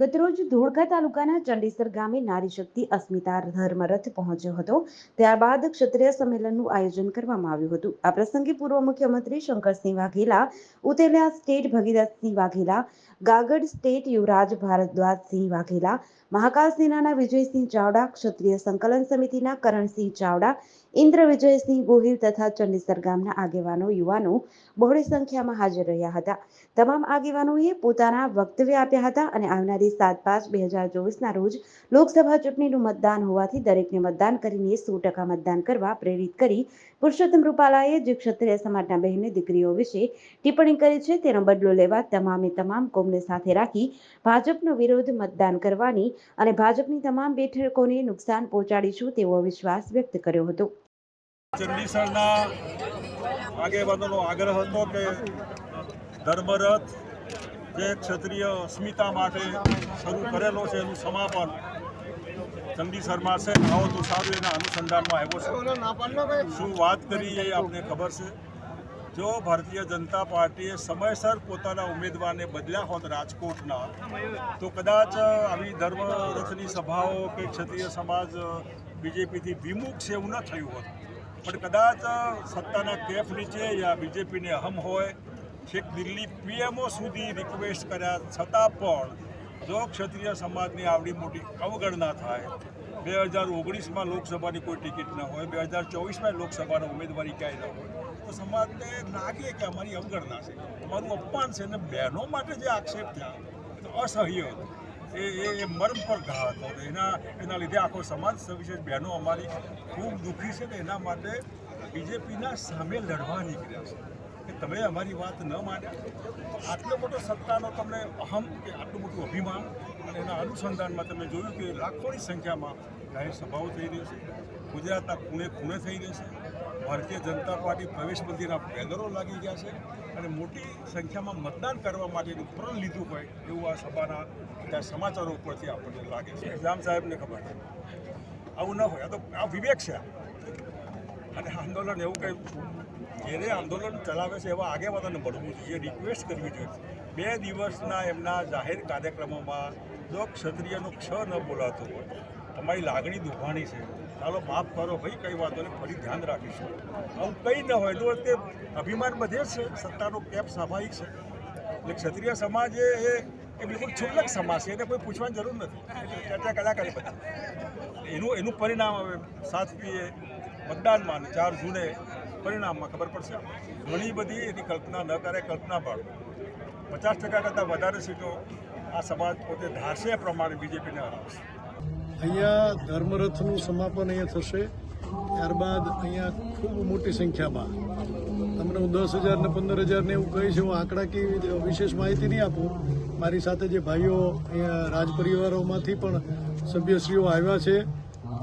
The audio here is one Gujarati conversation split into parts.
ગતરોજ ધોળકા તાલુકાના ચંડીસર ગામે નારી શક્તિ અસ્મિતા ધર્મરથ પહોંચ્યો હતો. ત્યારબાદ ક્ષત્રિય સંમેલનનું આયોજન કરવામાં આવ્યું હતું. આ પ્રસંગે પૂર્વ મુખ્યમંત્રી શંકરસિંહ વાઘેલા ઉતેલા સ્ટેટ ભગીરથસિંહ વાઘેલા, ગાગડ સ્ટેટ યુવરાજ ભારદ્વાજસિંહ વાઘેલા, મહાકાલ સેનાના વિજયસિંહ ચાવડા, ક્ષત્રિય સંકલન સમિતિના કરણસિંહ ચાવડા, ઇન્દ્ર વિજયસિંહ ગોહિલ તથા ચંડીસર ગામના આગેવાનો, યુવાનો બહોળી સંખ્યામાં હાજર રહ્યા હતા. તમામ આગેવાનોએ પોતાના વક્તવ્ય આપ્યા હતા અને આવનારી સાત પાંચ બે હજાર ચોવીસના રોજ લોકસભા ચૂંટણીનું મતદાન હોવાથી દરેકને મતદાન કરીને સો ટકા મતદાન કરવા પ્રેરિત કરી પુરુષોત્તમ રૂપાલાએ જે ક્ષત્રિય સમાજના બહેન દીકરીઓ વિશે ટિપ્પણી કરી છે, તેનો બદલો લેવા તમામે તમામ કોમને સાથે રાખી ભાજપનો વિરોધ મતદાન કરવાની અને ભાજપની તમામ બેઠકોને નુકસાન પહોંચાડીશું તેવો વિશ્વાસ વ્યક્ત કર્યો હતો. ચંડીસરના આગેવાનોનો આગ્રહ હતો કે ધર્મરથ જે ક્ષત્રિય અસ્મિતા માટે શરૂ કરેલો છે એનું સમાપન. ચંદી શર્મા છે. આવો તો સારું એના અનુસંધાનમાં આવ્યો છે. શું વાત કરી એ આપને ખબર છે? જો ભારતીય જનતા પાર્ટીએ સમયસર પોતાના ઉમેદવારને બદલ્યા હોત રાજકોટના, તો કદાચ આવી ધર્મરથની સભાઓ કે ક્ષત્રિય સમાજ બીજેપીથી વિમુખ છે એવું ન થયું હોત. પણ કદાચ સત્તાના કેફ નીચે યા બીજેપીને અહમ હોય છેક દિલ્હી પીએમઓ સુધી રિક્વેસ્ટ કર્યા છતાં પણ જો ક્ષત્રિય સમાજની આવડી મોટી અવગણના થાય, બે હજાર ઓગણીસમાં લોકસભાની કોઈ ટિકિટ ન હોય, બે હજાર ચોવીસમાં લોકસભાની ઉમેદવારી ક્યાંય ન હોય, તો સમાજને લાગે કે અમારી અવગણના છે. અમારું અપમાન છે અને બહેનો માટે જે આક્ષેપ થયા તો અસહ્ય હતો. એ એ મર્મ પર ઘા હતો એના એના લીધે આખો સમાજ સવિશેષ બહેનો અમારી ખૂબ દુઃખી છે ને એના માટે બીજેપીના સામે લડવા નીકળ્યા છે. કે તમે અમારી વાત ન માન્યા? આટલો મોટો સત્તાનો તમને અહમ કે આટલું મોટું અભિમાન અને એના અનુસંધાનમાં તમે જોયું કે લાખોની સંખ્યામાં જાહેર સભાઓ થઈ રહી છે ગુજરાતના ખૂણે ખૂણે થઈ રહી છે ભારતીય જનતા પાર્ટી પ્રવેશ મંદિરના બેનરો લાગી ગયા છે અને મોટી સંખ્યામાં મતદાન કરવા માટેનું પ્રણ લીધું હોય એવું આ સભાના બધા સમાચારો ઉપરથી આપણને લાગે છે. જામ સાહેબને ખબર છે. આવું ન હોય. આ તો આ વિવેક છે. આ. અને આંદોલન એવું કંઈ જેને આંદોલન ચલાવે છે એવા આગેવાનોને મળવું જોઈએ. રિક્વેસ્ટ કરવી જોઈએ. બે દિવસના એમના જાહેર કાર્યક્રમોમાં જો ક્ષત્રિયનો ક્ષ ન બોલાતો હોય, તમારી લાગણી દુભાણી છે. ચાલો માફ કરો, ભાઈ કઈ વાતોને ફરી ધ્યાન રાખીશું. આવું કંઈ ન હોય તો તે અભિમાન બધે છે, સત્તાનો કેપ સ્વાભાવિક છે. એટલે ક્ષત્રિય સમાજ એ એ- બિલકુલ છુલ્લક સમાજ છે, એને કોઈ પૂછવાની જરૂર નથી. ચર્ચા કર્યા કરે એનું એનું પરિણામ હવે સાતમીએ મતદાનમાં અને ચાર જૂને પરિણામમાં ખબર પડશે. ઘણી બધી એની કલ્પના ન કરે, કલ્પના પણ પચાસ ટકા કરતાં વધારે સીટો આ સમાજ પોતે ધારશે પ્રમાણે બીજેપીને હરાવશે. અહીંયા ધર્મરથનું સમાપન અહીંયા થશે. ત્યારબાદ અહીંયા ખૂબ મોટી સંખ્યામાં. તમને હું દસ હજાર ને પંદર હજાર ને એવું કહીશ, હું આંકડાકીય વિશેષ માહિતી નહીં આપું. મારી સાથે જે ભાઈઓ અહીંયા રાજપરિવારોમાંથી પણ સભ્યશ્રીઓ આવ્યા છે.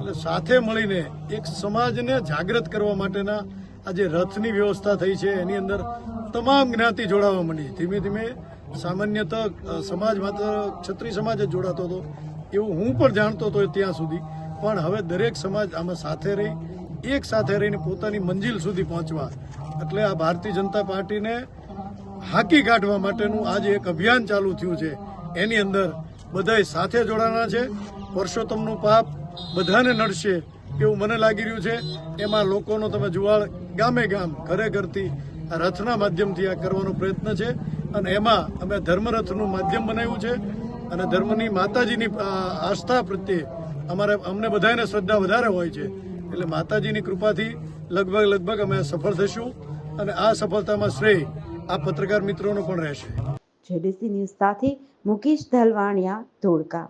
એટલે સાથે મળીને એક સમાજને જાગૃત કરવા માટેના આ જે રથની વ્યવસ્થા થઈ છે, એની અંદર તમામ જ્ઞાતિ જોડાવા માંડી. ધીમે ધીમે સામાન્યતઃ સમાજ માત્ર ક્ષત્રિય સમાજ જ જોડાતો હતો. એવું હું પણ જાણતો હતો ત્યાં સુધી. પણ હવે દરેક સમાજ આમાં સાથે રહી, એક સાથે રહીને પોતાની મંજિલ સુધી પહોંચવા. એટલે આ ભારતીય જનતા પાર્ટીને હાકી કાઢવા માટેનું આજે એક અભિયાન ચાલુ થયું છે, એની અંદર બધાય સાથે જોડાના છે. પરસોત્તમનું પાપ બધાને નડશે એવું મને લાગી રહ્યું છે. એમાં લોકોનો તમે જુવાળ ગામે ગામ, ઘરે ઘરથી આ રથના માધ્યમથી આ કરવાનો પ્રયત્ન છે. અને એમાં અમે ધર્મરથનું માધ્યમ બનાવ્યું છે. અને ધર્મની માતાજીની આસ્થા પ્રત્યે અમારે, અમને બધાને શ્રદ્ધા વધારે હોય છે. એટલે માતાજીની કૃપાથી લગભગ લગભગ અમે સફળ થઈશું. અને આ સફળતામાં શ્રેય આ પત્રકાર મિત્રોનો પણ રહેશે. જેડીસી ન્યૂઝ સાથે મુકેશ ધલવાણિયા ધોળકા.